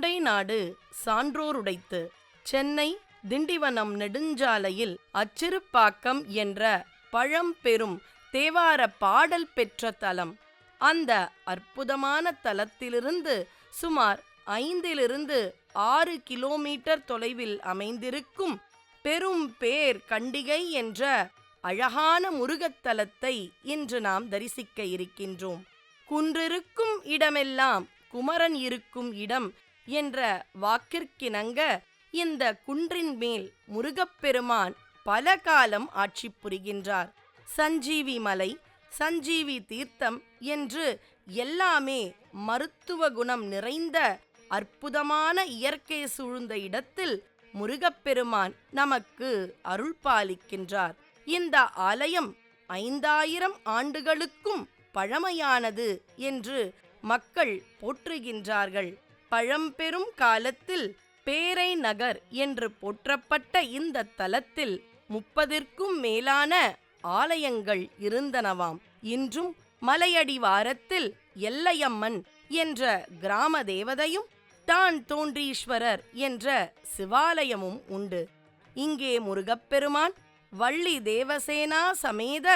தொண்டை நாடு சான்றோருடைத்து சென்னை திண்டிவனம் நெடுஞ்சாலையில் அச்சிறுப்பாக்கம் என்ற பழம்பெரும் தேவார பாடல் பெற்ற தலம். அந்த அற்புதமான தலத்திலிருந்து சுமார் ஐந்திலிருந்து ஆறு கிலோமீட்டர் தொலைவில் அமைந்திருக்கும் பெரும் பேர் கண்டிகை என்ற அழகான முருகத்தலத்தை இன்று நாம் தரிசிக்க இருக்கின்றோம். குன்றிருக்கும் இடமெல்லாம் குமரன் இருக்கும் இடம் என்ற வாக்கிற்கிணங்க இந்த குன்றின் மேல் முருகப்பெருமான் பல காலம் ஆட்சி புரிகின்றார். சஞ்சீவி மலை சஞ்சீவி தீர்த்தம் என்று எல்லாமே மருத்துவ குணம் நிறைந்த அற்புதமான இயற்கை சூழ்ந்த இடத்தில் முருகப்பெருமான் நமக்கு அருள் பாலிக்கின்றார். இந்த ஆலயம் ஐந்தாயிரம் ஆண்டுகளுக்கும் பழமையானது என்று மக்கள் போற்றுகின்றார்கள். பழம்பெரும் காலத்தில் பேரை நகர் என்று போற்றப்பட்ட இந்த தலத்தில் முப்பதிற்கும் மேலான ஆலயங்கள் இருந்தனவாம். இன்றும் மலையடிவாரத்தில் எல்லையம்மன் என்ற கிராம தேவதையும் தான் தோன்றீஸ்வரர் என்ற சிவாலயமும் உண்டு. இங்கே முருகப்பெருமான் வள்ளி தேவசேனா சமேத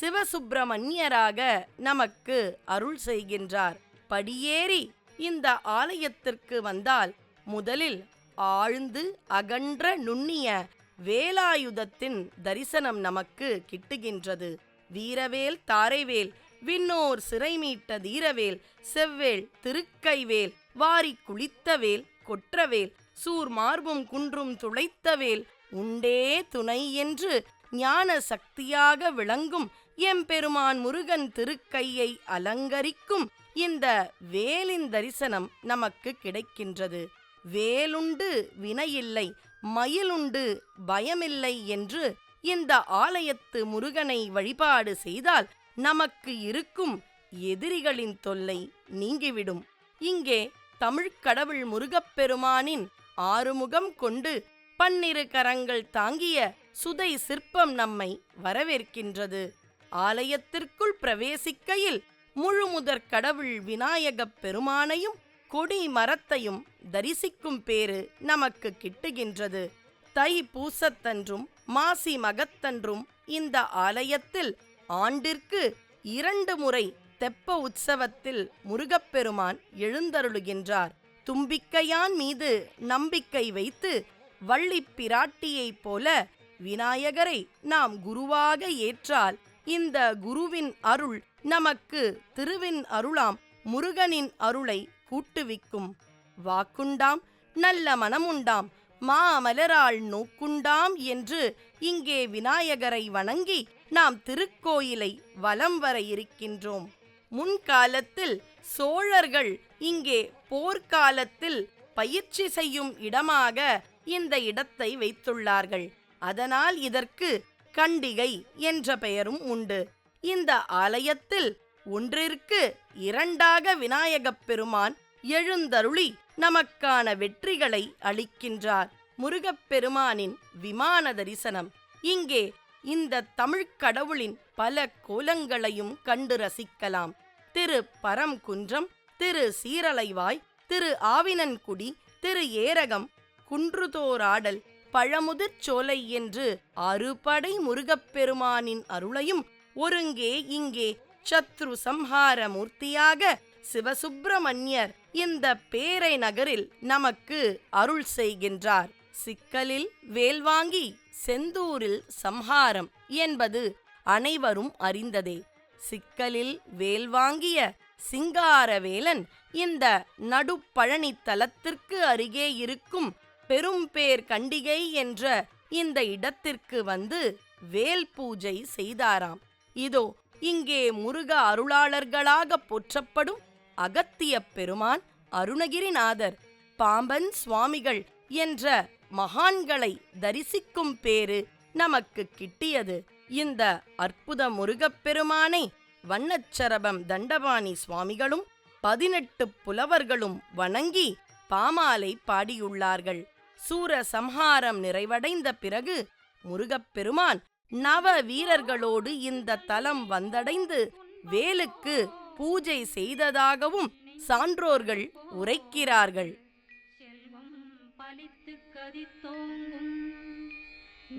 சிவசுப்பிரமணியராக நமக்கு அருள் செய்கின்றார். படியேறி இந்த ஆலயத்திற்கு வந்தால் முதலில் ஆழ்ந்து அகன்ற நுண்ணிய வேலாயுதத்தின் தரிசனம் நமக்கு கிட்டுகின்றது. வீரவேல் தாரைவேல் விண்ணோர் சிறைமீட்ட தீரவேல் செவ்வேல் திருக்கைவேல் வாரி குளித்தவேல் கொற்றவேல் சூர் மார்பும் குன்றும் துளைத்தவேல் உண்டே துணை என்று ஞான சக்தியாக விளங்கும் எம்பெருமான் முருகன் திருக்கையை அலங்கரிக்கும் இந்த வேலின் தரிசனம் நமக்கு கிடைக்கின்றது. வேலுண்டு வினையில்லை மயிலுண்டு பயமில்லை என்று இந்த ஆலயத்து முருகனை வழிபாடு செய்தால் நமக்கு இருக்கும் எதிரிகளின் தொல்லை நீங்கிவிடும். இங்கே தமிழ்க் கடவுள் முருகப்பெருமானின் ஆறுமுகம் கொண்டு பன்னிரு கரங்கள் தாங்கிய சுதை சிற்பம் நம்மை வரவேற்கின்றது. ஆலயத்திற்குள் பிரவேசிக்கையில் முழுமுதற் கடவுள் விநாயகப் பெருமானையும் கொடி மரத்தையும் தரிசிக்கும் பேறு நமக்கு கிட்டுகின்றது. தை பூசத்தன்றும் மாசி மகத்தன்றும் இந்த ஆலயத்தில் ஆண்டிற்கு இரண்டு முறை தெப்ப உற்சவத்தில் முருகப்பெருமான் எழுந்தருளுகின்றார். தும்பிக்கையான் மீது நம்பிக்கை வைத்து வள்ளி பிராட்டியைப் போல விநாயகரை நாம் குருவாக ஏற்றால் இந்த குருவின் அருள் நமக்கு திருவின் அருளாம் முருகனின் அருளை கூட்டுவிக்கும். வாக்குண்டாம் நல்ல மனமுண்டாம் மாமலரால் நோக்குண்டாம் என்று இங்கே விநாயகரை வணங்கி நாம் திருக்கோயிலை வலம் வர இருக்கின்றோம். முன்காலத்தில் சோழர்கள் இங்கே போர்க்காலத்தில் பயிற்சி செய்யும் இடமாக இந்த இடத்தை வைத்துள்ளார்கள். அதனால் இதற்கு கண்டிகை என்ற பெயரும் உண்டு. இந்த ஆலயத்தில் ஒன்றிற்கு இரண்டாக விநாயகப் பெருமான் எழுந்தருளி நமக்கான வெற்றிகளை அளிக்கின்றார். முருகப்பெருமானின் விமான தரிசனம். இங்கே இந்த தமிழ்க் கடவுளின் பல கோலங்களையும் கண்டு ரசிக்கலாம். திரு பரம்குன்றம் திரு சீரலைவாய் திரு ஆவினன்குடி திரு ஏரகம் குன்றுதோராடல் பழமுதிர் சோலை என்று அறுபடை முருகப்பெருமானின் அருளையும் ஒருங்கே இங்கே சத்ரு சம்ஹார மூர்த்தியாக சிவசுப்பிரமணியர் இந்த பேரை நகரில் நமக்கு அருள் செய்கின்றார். சிக்கலில் வேல்வாங்கி செந்தூரில் சம்ஹாரம் என்பது அனைவரும் அறிந்ததே. சிக்கலில் வேல்வாங்கிய சிங்காரவேலன் இந்த நடுப்பழனி தலத்திற்கு அருகே இருக்கும் பெரும்பேர் கண்டிகை என்ற இந்த இடத்திற்கு வந்து வேல் பூஜை செய்தாராம். இதோ இங்கே முருக அருளாளர்களாக போற்றப்படும் அகத்திய பெருமான் அருணகிரிநாதர் பாம்பன் சுவாமிகள் என்ற மகான்களை தரிசிக்கும் பேறு நமக்கு கிட்டியது. இந்த அற்புத முருகப்பெருமானை வண்ணச்சரபம் தண்டபாணி சுவாமிகளும் பதினெட்டு புலவர்களும் வணங்கி பாமாலை பாடியுள்ளார்கள். சூர சம்ஹாரம் நிறைவடைந்த பிறகு முருகப்பெருமான் நவ வீரர்களோடு இந்த தலம் வந்தடைந்து வேலுக்கு பூஜை செய்ததாகவும் சான்றோர்கள் உரைக்கிறார்கள்.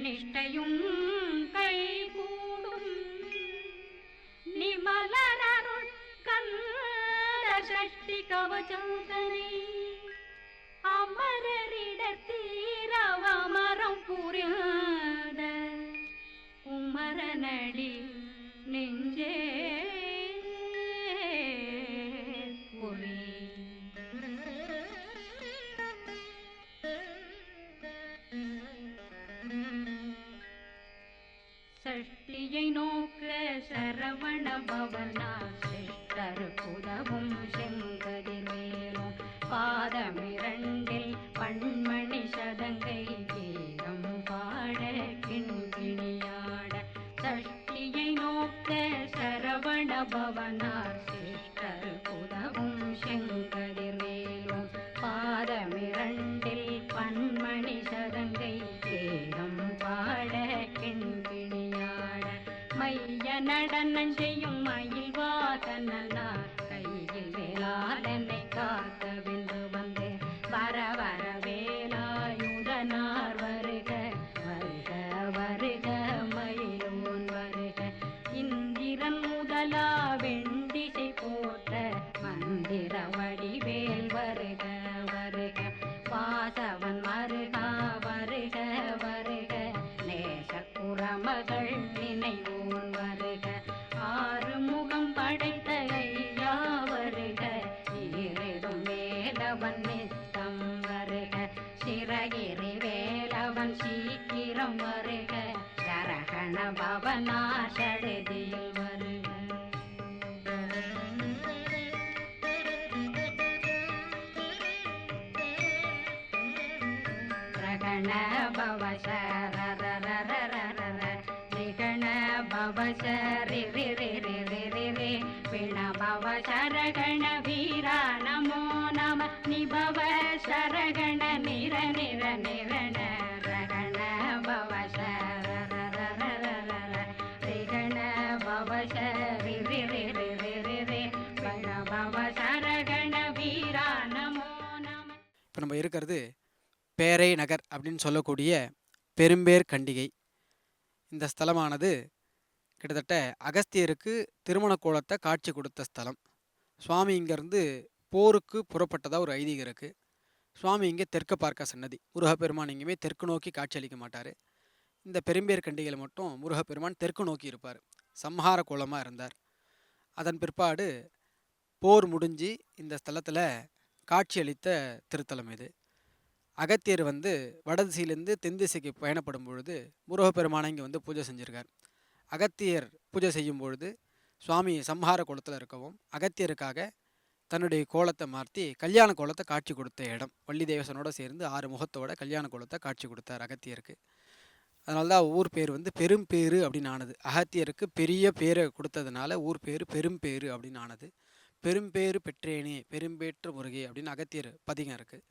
நிஷ்டையும் கைகூடும். நிமலரருள் கந்த சஷ்டி கவச்சந்தனை அமரரிடத்தீரவமரம் புரியாத குமரனடி baba பவ சரரரரரரர பவ சரி ரி சரகண வீரா நமோ நம நிபவ சரகண நிர நிர நிரண ரகண பவ சரரரரரர ரிகண பவ சரி ரி பவ சரகண வீரா நமோ நம இப்போ நம்ம இருக்கிறது பேரை நகர் அப்படின்னு சொல்லக்கூடிய பெரும்பேர் கண்டிகை. இந்த ஸ்தலமானது கிட்டத்தட்ட அகஸ்தியருக்கு திருமண கோலத்தை காட்சி கொடுத்த ஸ்தலம். சுவாமி இங்கேருந்து போருக்கு புறப்பட்டதாக ஒரு ஐதீகம் இருக்குது சுவாமி இங்கே தெற்கு பார்க்க சன்னதி. முருகப்பெருமான் எங்கேயுமே தெற்கு நோக்கி காட்சியளிக்க மாட்டார். இந்த பெரும்பேர் கண்டிகையில் மட்டும் முருகப்பெருமான் தெற்கு நோக்கி இருப்பார். சம்ஹார கோலமாக இருந்தார். அதன் பிற்பாடு போர் முடிஞ்சு இந்த ஸ்தலத்தில் காட்சியளித்த திருத்தலம் இது. அகத்தியர் வந்து வடதிசையிலேருந்து தென் திசைக்கு பயணப்படும் பொழுது முருகப்பெருமானை இங்கே வந்து பூஜை செஞ்சுருக்கார். அகத்தியர் பூஜை செய்யும் பொழுது சுவாமி சம்ஹார கோலத்தில் இருக்கவும் அகத்தியருக்காக தன்னுடைய கோலத்தை மாற்றி கல்யாண கோலத்தை காட்சி கொடுத்த இடம். வள்ளி தேவசனோட சேர்ந்து ஆறு முகத்தோட கல்யாண கோலத்தை காட்சி கொடுத்தார் அகத்தியருக்கு. அதனால தான் ஊர் பேர் வந்து பெரும்பேறு அப்படின்னு ஆனது. அகத்தியருக்கு பெரிய பேரை கொடுத்ததுனால ஊர் பேர் பெரும்பேறு அப்படின்னு ஆனது. பெரும்பேறு பெற்றேனே பெரும்பேற்று முருகே அப்படின்னு அகத்தியர் பதிகம் இருக்குது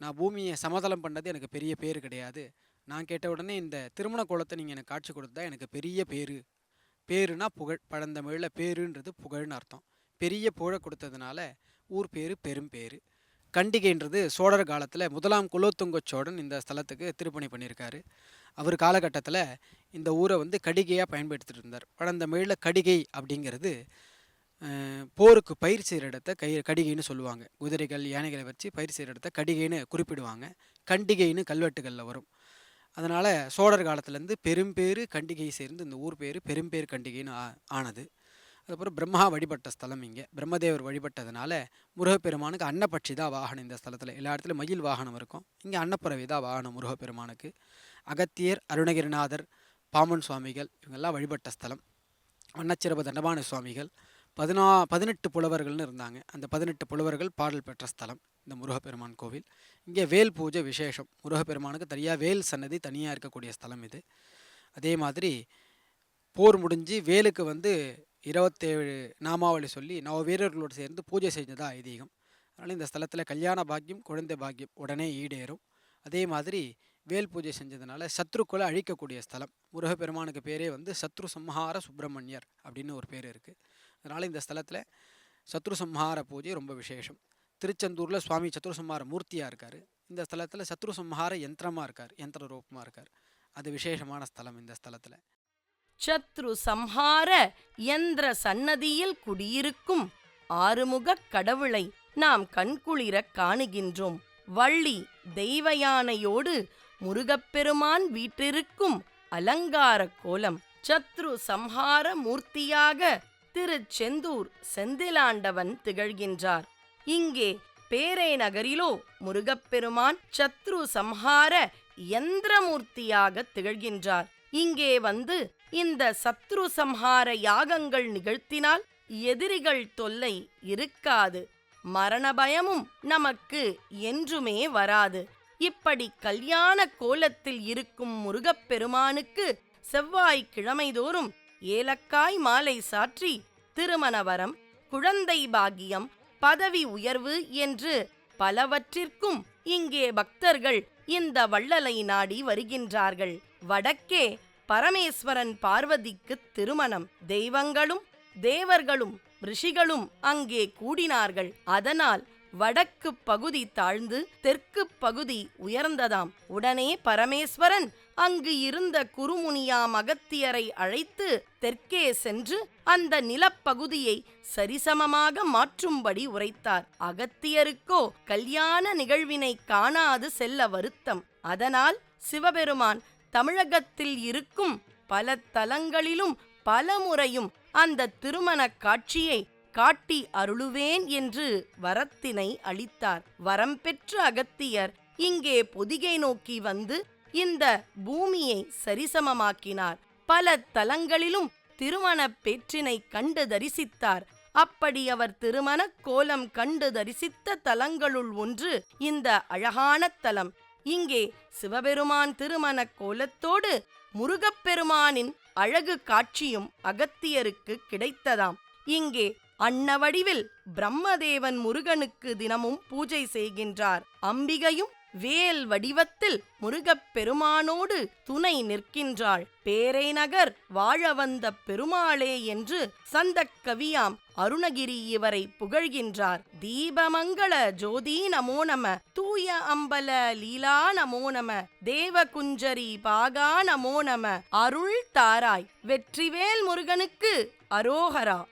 நான் பூமியை சமதளம் பண்ணது எனக்கு பெரிய பேர் கிடையாது. நான் கேட்ட உடனே இந்த திருமண கோலத்தை நீங்கள் எனக்கு காட்சி கொடுத்தா எனக்கு பெரிய பேர். பேருனா புகழ் பழந்தமிழில் பேருன்றது புகழ்னு அர்த்தம். பெரிய புகழை கொடுத்ததுனால ஊர் பேர் பெரும்பேரு கண்டிகைன்றது சோழர் காலத்தில் முதலாம் குலோத்துங்க சோழன் இந்த ஸ்தலத்துக்கு திருப்பணி பண்ணியிருக்காரு அவர் காலகட்டத்தில் இந்த ஊரை வந்து கடிகையாக பயன்படுத்திட்டு இருந்தார். பழந்தமிழில் கடிகை அப்படிங்கிறது போருக்கு பயிர் செய்கிற இடத்த கை கடிகைன்னு சொல்லுவாங்க. குதிரைகள் யானைகளை வச்சு பயிர் செய்கிற இடத்த கடிகைன்னு குறிப்பிடுவாங்க. கண்டிகைன்னு கல்வெட்டுகளில் வரும். அதனால் சோழர் காலத்துலேருந்து பெரும்பேறு கண்டிகை சேர்ந்து இந்த ஊர் பேர் பெரும்பேர் கண்டிகைன்னு ஆனது. அதுக்கப்புறம் பிரம்மா வழிபட்ட ஸ்தலம் இங்கே. பிரம்மதேவர் வழிபட்டதுனால முருகப்பெருமானுக்கு அன்னப்பட்சி தான் வாகனம் இந்த ஸ்தலத்தில். எல்லா இடத்துலையும் மயில் வாகனம் இருக்கும். இங்கே அன்னப்பறவை தான் வாகனம் முருகப்பெருமானுக்கு. அகத்தியர் அருணகிரிநாதர் பாமன் சுவாமிகள் இவங்கெல்லாம் வழிபட்ட ஸ்தலம். வண்ணச்சிறப்பு தண்டபாணி சுவாமிகள் பதினா பதினெட்டு புலவர்கள்னு இருந்தாங்க. அந்த பதினெட்டு புலவர்கள் பாடல் பெற்ற ஸ்தலம் இந்த முருகப்பெருமான் கோவில். இங்கே வேல் பூஜை விசேஷம். முருகப்பெருமானுக்கு தனியாக வேல் சன்னதி தனியாக இருக்கக்கூடிய ஸ்தலம் இது. அதே மாதிரி போர் முடிஞ்சு வேலுக்கு வந்து இருபத்தேழு நாமாவளி சொல்லி நவ வீரர்களோடு சேர்ந்து பூஜை செஞ்சதா ஐதீகம். அதனால் இந்த ஸ்தலத்தில் கல்யாண பாக்கியம் குழந்தை பாக்கியம் உடனே ஈடேறும். அதே மாதிரி வேல் பூஜை செஞ்சதுனால சத்ருக்களை அழிக்கக்கூடிய ஸ்தலம். முருகப்பெருமானுக்கு பேரே வந்து சத்ரு சம்ஹார சுப்பிரமணியர் அப்படின்னு ஒரு பேர் இருக்குது அதனால் இந்த ஸ்தலத்தில் சத்ரு சம்ஹார பூஜை ரொம்ப விசேஷம். திருச்செந்தூரில் சுவாமி சத்ரு சம்ஹார மூர்த்தியாக இருக்கார். இந்த ஸ்தலத்தில் சத்ரு சம்ஹார யந்திரமாக இருக்கார் யந்திர ரூபமாக இருக்கார். அது விசேஷமான ஸ்தலம் இந்த ஸ்தலத்தில். சத்ரு சம்ஹார யந்திர சன்னதியில் குடியிருக்கும் ஆறுமுகக் கடவுளை நாம் கண்குளிரக் காணுகின்றோம். வள்ளி தெய்வயானையோடு முருகப்பெருமான் வீற்றிருக்கும் அலங்கார கோலம் சத்ரு சம்ஹார மூர்த்தியாக திருச்செந்தூர் செந்திலாண்டவன் திகழ்கின்றார். இங்கே பேரை நகரிலோ முருகப்பெருமான் சத்ரு சம்ஹார யந்திரமூர்த்தியாக திகழ்கின்றார். இங்கே வந்து இந்த சத்ரு சம்ஹார யாகங்கள் நிகழ்த்தினால் எதிரிகள் தொல்லை இருக்காது. மரண பயமும் நமக்கு என்றுமே வராது. இப்படி கல்யாண கோலத்தில் இருக்கும் முருகப்பெருமானுக்கு செவ்வாய்க்கிழமைதோறும் ஏலக்காய் மாலை சாற்றி திருமணவரம் குழந்தை பாகியம் பதவி உயர்வு என்று பலவற்றிற்கும் இங்கே பக்தர்கள் இந்த வள்ளலை நாடி வருகின்றார்கள். வடக்கே பரமேஸ்வரன் பார்வதிக்கு திருமணம். தெய்வங்களும் தேவர்களும் ரிஷிகளும் அங்கே கூடினார்கள். அதனால் வடக்கு பகுதி தாழ்ந்து தெற்கு பகுதி உயர்ந்ததாம். உடனே பரமேஸ்வரன் அங்கு இருந்த குருமுனியாம் அகத்தியரை அழைத்து தெற்கே சென்று அந்த நிலப்பகுதியை சரிசமமாக மாற்றும்படி உரைத்தார். அகத்தியருக்கோ கல்யாண நிகழ்வினை காணாது செல்ல வருத்தம். அதனால் சிவபெருமான் தமிழகத்தில் இருக்கும் பல தலங்களிலும் பலமுறையும் அந்த திருமணக் காட்சியை காட்டி அருளுவேன் என்று வரத்தினை அளித்தார். வரம் பெற்ற அகத்தியர் இங்கே பொதிகை நோக்கி வந்து இந்த பூமியை சரிசமமாக்கினார். பல தலங்களிலும் திருமணப் பேற்றினை கண்டு தரிசித்தார். அப்படி அவர் திருமணக் கோலம் கண்டு தரிசித்த தலங்களுள் ஒன்று இந்த அழகான தலம். இங்கே சிவபெருமான் திருமணக் கோலத்தோடு முருகப்பெருமானின் அழகு காட்சியும் அகத்தியருக்கு கிடைத்ததாம். இங்கே அன்னவடிவில் பிரம்மதேவன் முருகனுக்கு தினமும் பூஜை செய்கின்றார். அம்பிகையும் வேல் வடிவத்தில் முருகப்பெருமானோடு துணை நிற்கின்றாள். பேரை நகர் வாழ வந்த பெருமாளே என்று சந்தக் கவியாம் அருணகிரி இவரை புகழ்கின்றார். தீபமங்கள ஜோதி நமோ நம தூய அம்பல லீலா நமோ நம தேவகுஞ்சரி பாகா நமோ நம அருள் தாராய். வெற்றிவேல் முருகனுக்கு அரோகரா.